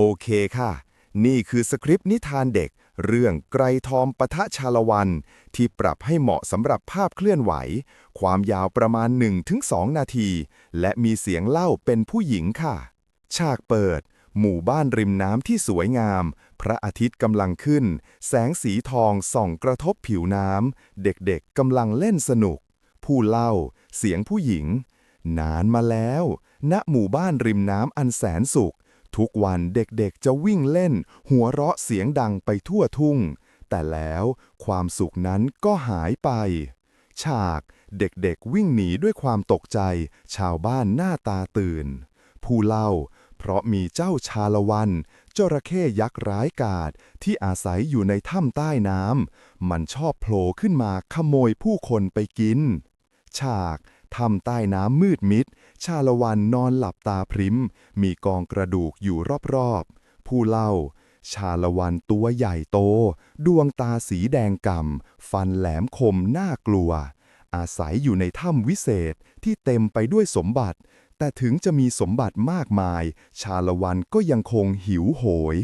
โอเคค่ะ นี่คือสคริปต์นิทานเด็ก เรื่องไกรทองปะทะชาละวัน ที่ปรับให้เหมาะสำหรับภาพเคลื่อนไหว ความยาวประมาณ 1-2 นาที และมีเสียงเล่าเป็นผู้หญิงค่ะ ฉากเปิด หมู่บ้านริมน้ำที่สวยงาม พระอาทิตย์กำลังขึ้น แสงสีทองส่องกระทบผิวน้ำ เด็กๆกำลังเล่นสนุก ผู้เล่า เสียงผู้หญิง นานมาแล้ว ณหมู่บ้านริมน้ำอันแสนสุข ทุกวันเด็กๆจะวิ่งเล่น หัวเราะเสียงดังไปทั่วทุ่ง แต่แล้วความสุขนั้นก็หายไป ฉากเด็กๆวิ่งหนีด้วยความตกใจ ชาวบ้านหน้าตาตื่น ผู้เล่า เพราะมีเจ้าชาละวันจระเข้ยักษ์ร้ายกาจที่อาศัยอยู่ในถ้ำใต้น้ำมันชอบโผล่ขึ้นมาขโมยผู้คนไปกิน ฉาก ถ้ำใต้น้ำมืดมิด ชาละวันนอนหลับตาพริม มีกองกระดูกอยู่รอบๆ ผู้เล่า ชาละวันตัวใหญ่โต ดวงตาสีแดงก่ำ ฟันแหลมคมน่ากลัว อาศัยอยู่ในถ้ำวิเศษที่เต็มไปด้วยสมบัติ แต่ถึงจะมีสมบัติมากมาย ชาละวันก็ยังคงหิวโหย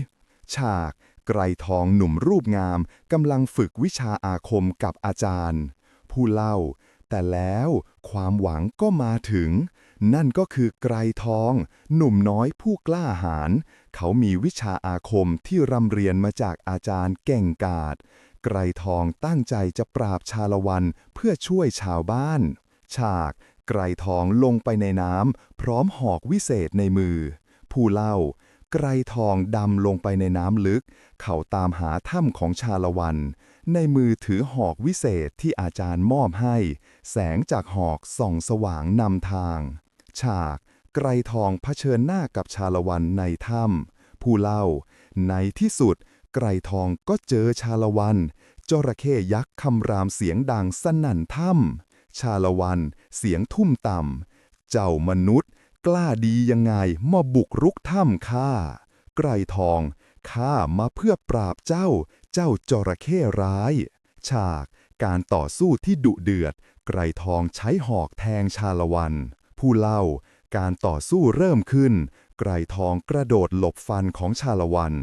ฉากไกรทองหนุ่มรูปงามกำลังฝึกวิชาอาคมกับอาจารย์ ผู้เล่า แต่แล้วความหวังก็มาถึง นั่นก็คือไกรทอง หนุ่มน้อยผู้กล้าหาญเขามีวิชาอาคมที่ร่ำเรียนมาจากอาจารย์เก่งกาจไกรทองตั้งใจจะปราบชาละวันเพื่อช่วยชาวบ้าน ฉากไกรทองลงไปในน้ำพร้อมหอกวิเศษในมือ ผู้เล่า ไกรทองดำลงไปในน้ำลึก เขาตามหาถ้ำของชาละวัน ในมือถือหอกวิเศษที่อาจารย์มอบให้ แสงจากหอกส่องสว่างนำทาง ฉาก ไกรทองเผชิญหน้ากับชาละวันในถ้ำผู้เล่า ในที่สุด ไกรทองก็เจอชาละวันจระเข้ยักษ์คำรามเสียงดังสนั่นถ้ำชาละวันเสียงทุ่มต่ำเจ้ามนุษย์ กล้าดียังไงมาบุกรุกถ้ำข้า ไกรทอง ข้ามาเพื่อปราบเจ้า เจ้าจระเข้ร้าย ฉาก การต่อสู้ที่ดุเดือด ไกรทองใช้หอกแทงชาละวัน ผู้เล่า การต่อสู้เริ่มขึ้น ไกรทองกระโดดหลบฟันของชาละวัน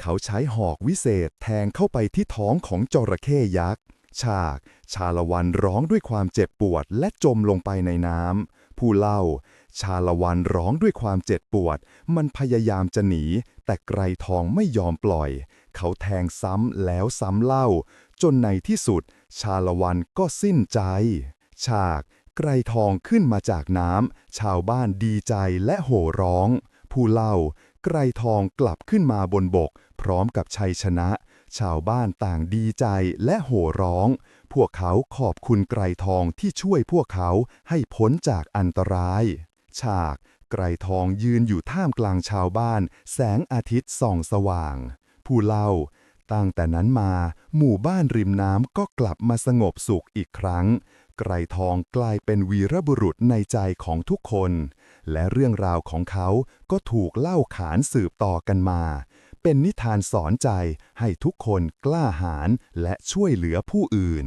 เขาใช้หอกวิเศษแทงเข้าไปที่ท้องของจระเข้ยักษ์ ฉาก ชาละวันร้องด้วยความเจ็บปวดและจมลงไปในน้ำ ผู้เล่า ชาละวันร้องด้วยความเจ็บปวด มันพยายามจะหนี แต่ไกรทองไม่ยอมปล่อย เขาแทงซ้ำแล้วซ้ำเล่า จนในที่สุด ชาละวันก็สิ้นใจ ฉากไกรทองขึ้นมาจากน้ำ ชาวบ้านดีใจและโห่ร้อง ผู้เล่า ไกรทองกลับขึ้นมาบนบก พร้อมกับชัยชนะ ชาวบ้านต่างดีใจและโห่ร้อง พวกเขาขอบคุณไกรทองที่ช่วยพวกเขาให้พ้นจากอันตราย ฉากไกรทองยืนอยู่ท่ามกลางชาวบ้าน แสงอาทิตย์ส่องสว่าง ผู้เล่า ตั้งแต่นั้นมา หมู่บ้านริมน้ำก็กลับมาสงบสุขอีกครั้ง ไกรทองกลายเป็นวีรบุรุษในใจของทุกคน และเรื่องราวของเขาก็ถูกเล่าขานสืบต่อกันมา เป็นนิทานสอนใจให้ทุกคนกล้าหาญและช่วยเหลือผู้อื่น